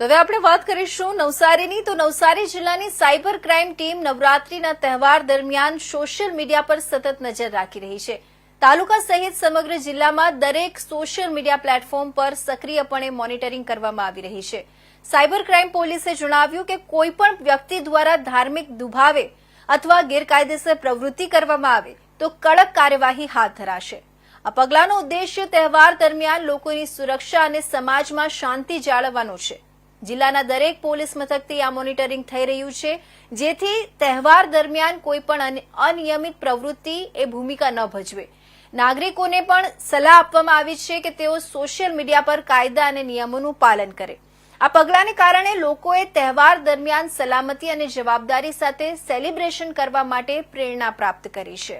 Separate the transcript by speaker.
Speaker 1: હવે આપણે વાત કરીશું નવસારીની. તો નવસારી જિલ્લાની સાયબર ક્રાઇમ ટીમ નવરાત્રીના તહેવાર દરમિયાન સોશિયલ મીડિયા પર સતત નજર રાખી રહી છે. તાલુકા સહિત સમગ્ર જિલ્લામાં દરેક સોશિયલ મીડિયા પ્લેટફોર્મ પર સક્રિયપણે મોનિટરિંગ કરવામાં આવી રહી છે. સાયબર ક્રાઇમ પોલીસે જણાવ્યું કે કોઈપણ વ્યક્તિ દ્વારા ધાર્મિક દુભાવે અથવા ગેરકાયદેસર પ્રવૃત્તિ કરવામાં આવે તો કડક કાર્યવાહી હાથ ધરાશે. આ પગલાંનો ઉદ્દેશ્ય તહેવાર દરમિયાન લોકોની સુરક્ષા અને સમાજમાં શાંતિ જાળવવાનો છે. જિલ્લાના દરેક પોલીસ મથકથી આ મોનિટરિંગ થઈ રહ્યું છે, જેથી તહેવાર દરમિયાન કોઈ પણ અનિયમિત પ્રવૃત્તિ એ ભૂમિકા ન ભજવે. નાગરિકોને પણ સલાહ આપવામાં આવી છે કે તેઓ સોશિયલ મીડિયા પર કાયદા અને નિયમોનું પાલન કરે. આ પગલાંને કારણે લોકોએ તહેવાર દરમિયાન સલામતી અને જવાબદારી સાથે સેલિબ્રેશન કરવા માટે પ્રેરણા પ્રાપ્ત કરી છે.